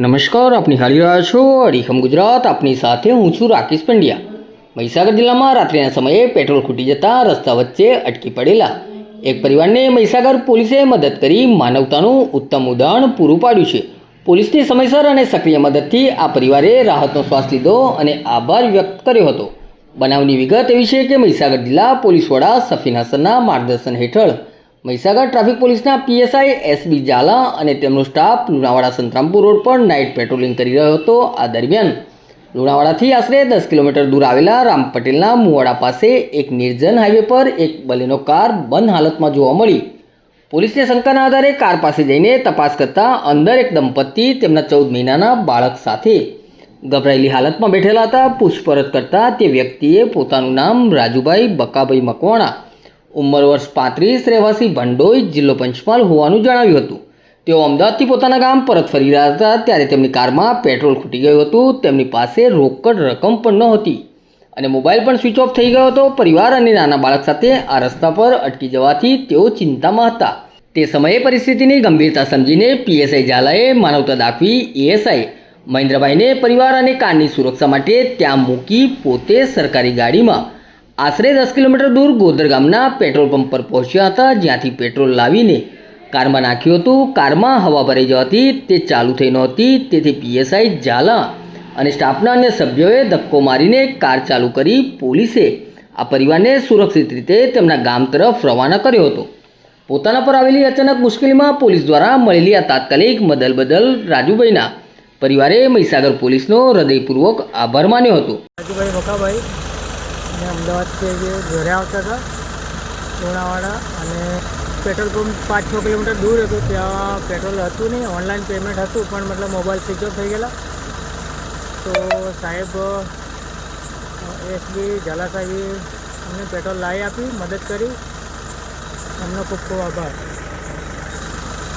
નમસ્કાર, આપની હાલી રહ્યા છો અડીખમ ગુજરાત, આપની સાથે હું છું રાકેશ પંડ્યા. મહીસાગર જિલ્લામાં રાત્રિના સમયે પેટ્રોલ ખૂટી જતા રસ્તા વચ્ચે અટકી પડેલા એક પરિવારને મહીસાગર પોલીસે મદદ કરી માનવતાનું ઉત્તમ ઉદાહરણ પૂરું પાડ્યું છે. પોલીસની સમયસર અને સક્રિય મદદથી આ પરિવારે રાહતનો શ્વાસ લીધો અને આભાર વ્યક્ત કર્યો હતો. બનાવની વિગત એવી છે કે મહીસાગર જિલ્લા પોલીસ વડા સફીન હસનના માર્ગદર્શન હેઠળ મહીસાગર ટ્રાફિક પોલીસના પીએસઆઈ એસબી ઝાલા અને તેમનો સ્ટાફ લુણાવાડા સંતરામપુર રોડ પર નાઇટ પેટ્રોલિંગ કરી રહ્યો હતો આ દરમિયાન. લુણાવાડાથી આશરે દસ કિલોમીટર દૂર આવેલા રામ પટેલના મુવાડા પાસે એક નિર્જન હાઈવે પર એક બલેનો કાર બંધ હાલતમાં જોવા મળી. પોલીસને શંકાના આધારે કાર પાસે જઈને તપાસ કરતા અંદર એક દંપતી તેમના ચૌદ મહિનાના બાળક સાથે ગભરાયેલી હાલતમાં બેઠેલા હતા. પૂછપરછ કરતા તે વ્યક્તિએ પોતાનું નામ રાજુભાઈ બકાભાઈ મકવાણા ઉંમર વર્ષ પાંત્રીસ રહેવાસી ભંડોઈ જિલ્લો પંચમહાલ હોવાનું જણાવ્યું હતું. તેઓ અમદાવાદથી પોતાના ગામ પરત ફરી રહ્યા હતા, ત્યારે તેમની કારમાં પેટ્રોલ ખૂટી ગયું હતું, તેમની પાસે રોકડ રકમ પણ નહોતી. અને મોબાઈલ પણ સ્વિચ ઓફ થઈ ગયો હતો. પરિવાર અને નાના બાળક સાથે આ રસ્તા પર અટકી જવાથી તેઓ ચિંતામાં હતા. તે સમયે પરિસ્થિતિની ગંભીરતા સમજીને પીએસઆઈ ઝાલાએ માનવતા દાખવી એએસઆઈ મહેન્દ્રભાઈને પરિવાર અને કારની સુરક્ષા માટે ત્યાં મૂકી પોતે સરકારી ગાડીમાં આશરે દસ કિલોમીટર દૂર ગોદર ગામના પેટ્રોલ પંપ પર પહોંચ્યા હતા, જ્યાંથી પેટ્રોલ લાવીને કારમાં નાખ્યું હતું. કારમાં હવા ભરાઈ જવાથી તે ચાલુ થઈ નહોતી. તેથી પીએસઆઈ ઝાલા અને સ્ટાફના અન્ય સભ્યોએ ધક્કો મારીને કાર ચાલુ કરી પોલીસે આ પરિવારને સુરક્ષિત રીતે તેમના ગામ તરફ રવાના કર્યો હતો. પોતાના પર આવેલી અચાનક મુશ્કેલીમાં પોલીસ દ્વારા મળેલી આ તાત્કાલિક મદદ બદલ રાજુભાઈના પરિવારે મહીસાગર પોલીસનો હૃદયપૂર્વક આભાર માન્યો હતો. રાજુભાઈ મકાભાઈ અને અમદાવાદથી જે ઘરે આવતા હતા લુણાવાડા અને પેટ્રોલ પંપ પાંચ છ કિલોમીટર દૂર હતું. ત્યાં પેટ્રોલ હતું નહીં, ઓનલાઈન પેમેન્ટ હતું, પણ મતલબ મોબાઈલ સ્વિચ ઓફ થઈ ગયેલા. તો સાહેબ એસબી ઝાલા સાહેબે અમને પેટ્રોલ લાવી આપી, મદદ કરી. એમનો ખૂબ ખૂબ આભાર.